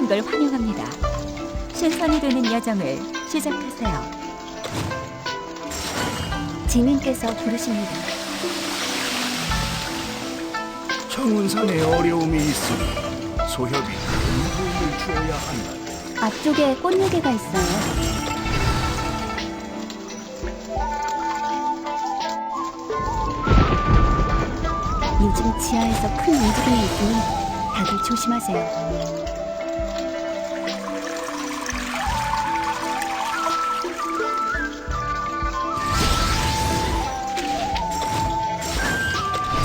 오신 걸 환영합니다. 신선이 되는 여정을 시작하세요. 지님께서 부르십니다. 청운산에 어려움이 있으니 소협이 큰 도움을 주어야 한다. 앞쪽에 꽃무게가 있어요. 요즘 지하에서 큰 움직임이 있으니 다들 조심하세요.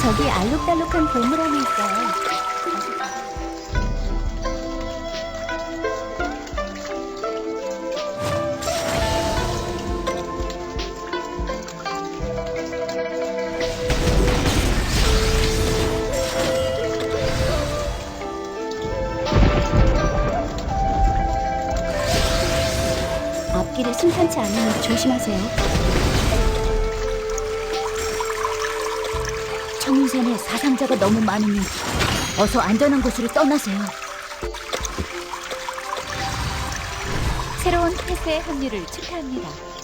저기 알록달록한 보물함이 있어요. 앞길이 순탄치 않으니 조심하세요. 청운산에 사상자가 너무 많으니 어서 안전한 곳으로 떠나세요. 새로운 폐쇄의 합류를 축하합니다.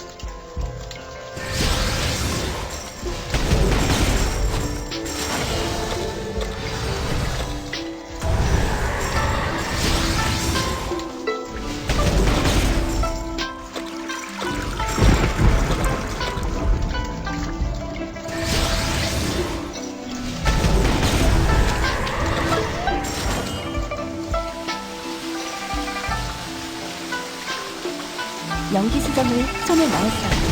연기 수정을 손에 넣었어요.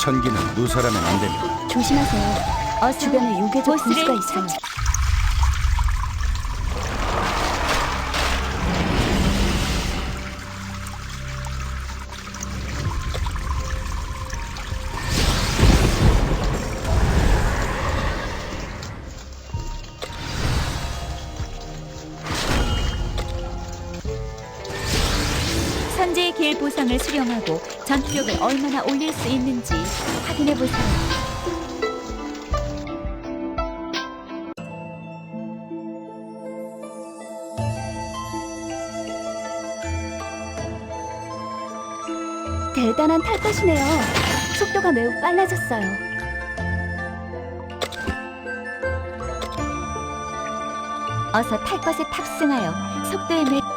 천기는 누설하면 안 됩니다. 조심하세요. 어서 주변에 보스를 분수가 있어요. 선제의 길 보상을 수령하고 전투력을 얼마나 올릴 수 있는지 확인해 보세요. 대단한 탈 것이네요. 속도가 매우 빨라졌어요. 어서 탈 것에 탑승하여 속도에 매